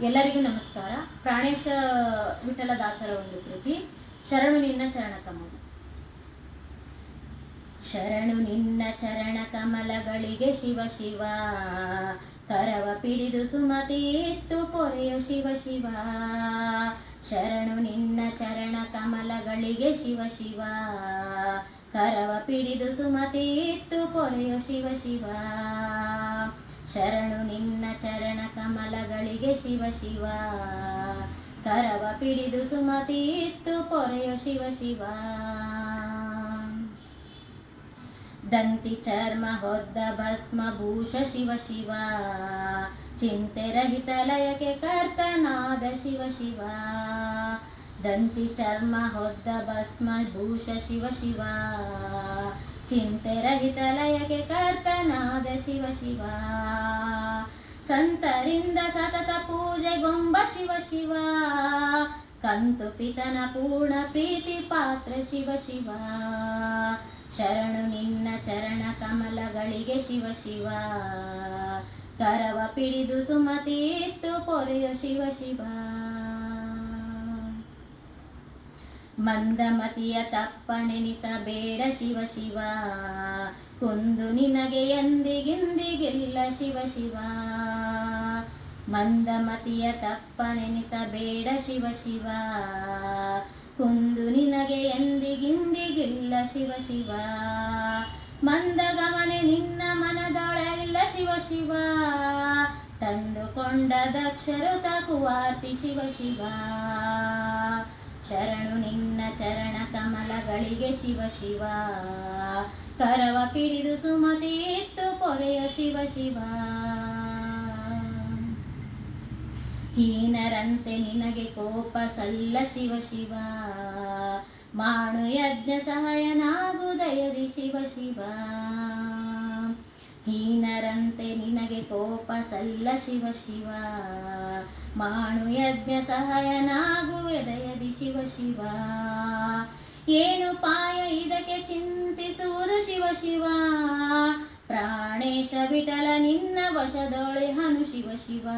ಎಲ್ಲರಿಗೂ ನಮಸ್ಕಾರ. ಪ್ರಾಣೇಶ ವಿಠಲದಾಸರ ಒಂದು ಕೃತಿ. ಶರಣು ನಿನ್ನ ಚರಣ ಕಮಲ. ಶರಣು ನಿನ್ನ ಚರಣ ಕಮಲಗಳಿಗೆ ಶಿವ ಶಿವ. ಕರವ ಪಿಡಿದು ಸುಮತಿ ಇತ್ತು ಪೊರೆಯು ಶಿವ ಶಿವ. ಶರಣು ನಿನ್ನ ಚರಣ ಕಮಲಗಳಿಗೆ ಶಿವ ಶಿವ. ಕರವ ಪಿಡಿದು ಸುಮತಿ ಇತ್ತು ಪೊರೆಯು ಶಿವ ಶಿವ. ಶರಣು ನಿನ್ನ ಚರಣ ಕಮಲಗಳಿಗೆ ಶಿವ ಶಿವ. ಕರವ ಪಿಡಿದು ಸುಮತಿ ಇತ್ತು ಪೊರೆಯು ಶಿವ ಶಿವ. ದಂತಿ ಚರ್ಮ ಹೊದ್ದ ಭಸ್ಮ ಭೂಷ ಶಿವ ಶಿವ. ಚಿಂತೆ ರಹಿತ ಲಯಕ್ಕೆ ಕರ್ತನಾದ ಶಿವ ಶಿವ. ದಂತಿ ಚರ್ಮ ಹೊದ್ದ ಭಸ್ಮ ಭೂಷ ಶಿವ ಶಿವ ಚಿಂತೆ ರಹಿತ ಲಯಕ್ಕೆ ಕರ್ತನಾದ ಶಿವ ಶಿವ ಸಂತರಿಂದ ಸತತ ಪೂಜೆಗೊಂಬ ಶಿವ ಶಿವ ಕಂತು ಪಿತನ ಪೂರ್ಣ ಪ್ರೀತಿ ಪಾತ್ರ ಶಿವ ಶಿವ ಶರಣು ನಿನ್ನ ಚರಣ ಕಮಲಗಳಿಗೆ ಶಿವ ಶಿವ। ಕರವ ಪಿಡಿದು ಸುಮತಿ ಇತ್ತು, ಪೊರೆಯ ಶಿವ ಶಿವ। ಮಂದಮತಿಯ ತಪ್ಪನೆನಿಸಬೇಡ ಶಿವ ಶಿವ. ಕೊಂದು ನಿನಗೆ ಎಂದಿಗಿಂದಿಗಿಲ್ಲ ಶಿವ ಶಿವ. ಮಂದಮತಿಯ ತಪ್ಪನೆನಿಸಬೇಡ ಶಿವ ಶಿವ. ಕುಂದು ನಿನಗೆ ಎಂದಿಗಿಂದಿಗಿಲ್ಲ ಶಿವ ಶಿವ. ಮಂದಗಮನೆ ನಿನ್ನ ಮನದೊಳಗಿಲ್ಲ ಶಿವ ಶಿವ. ತಂದುಕೊಂಡ ದಕ್ಷರು ತಕುವಾರ್ತಿ ಶಿವ ಶಿವ. ಕಮಲಗಳಿಗೆ ಶಿವ ಶಿವ. ಕರವ ಪಿಡಿದು ಸುಮತಿ ಇತ್ತು ಪೊರೆಯ ಶಿವ ಶಿವ. ಹೀನರಂತೆ ನಿನಗೆ ಕೋಪ ಸಲ್ಲ ಶಿವ ಶಿವ. ಮಾಡು ಯಜ್ಞ ಸಹಾಯನಾಗು ದಯದಿ ಶಿವ ಶಿವ. ಹೀನರಂತೆ ನಿನಗೆ ಕೋಪ ಸಲ್ಲ ಶಿವ ಶಿವ. ಮಾಡು ಯಜ್ಞ ಸಹಾಯನಾಗು ದಯದಿ ಶಿವ ಶಿವ. ಏನು ಪಾಯ ಇದಕ್ಕೆ ಚಿಂತಿಸುವುದು ಶಿವ ಶಿವ? ಪ್ರಾಣೇಶ ವಿಠಲ ನಿನ್ನ ವಶದೊಳೆ ಹನು ಶಿವ ಶಿವ.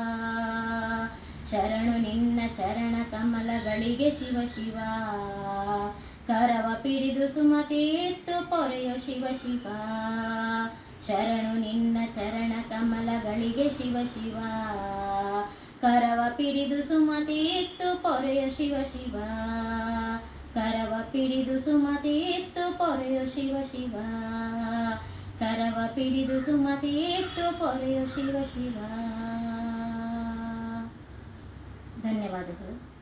ಶರಣು ನಿನ್ನ ಚರಣ ಕಮಲಗಳಿಗೆ ಶಿವ ಶಿವ. ಕರವ ಪಿಡಿದು ಸುಮತಿ ಇತ್ತು ಪೊರೆಯೋ ಶಿವ ಶಿವ. ಶರಣು ನಿನ್ನ ಚರಣ ಕಮಲಗಳಿಗೆ ಶಿವ ಶಿವ. ಕರವ ಪಿಡಿದು ಸುಮತಿ ಇತ್ತು ಪೊರೆಯ ಶಿವ ಶಿವ. ಕರವ ಪಿಡಿದು ಸುಮತಿ ಇತ್ತು ಪೊರೆಯ ಶಿವ ಶಿವ. ಕರವ ಪಿಡಿದು ಸುಮತಿ ಇತ್ತು ಪೊರೆಯ ಶಿವ ಶಿವ. ಧನ್ಯವಾದಗಳು.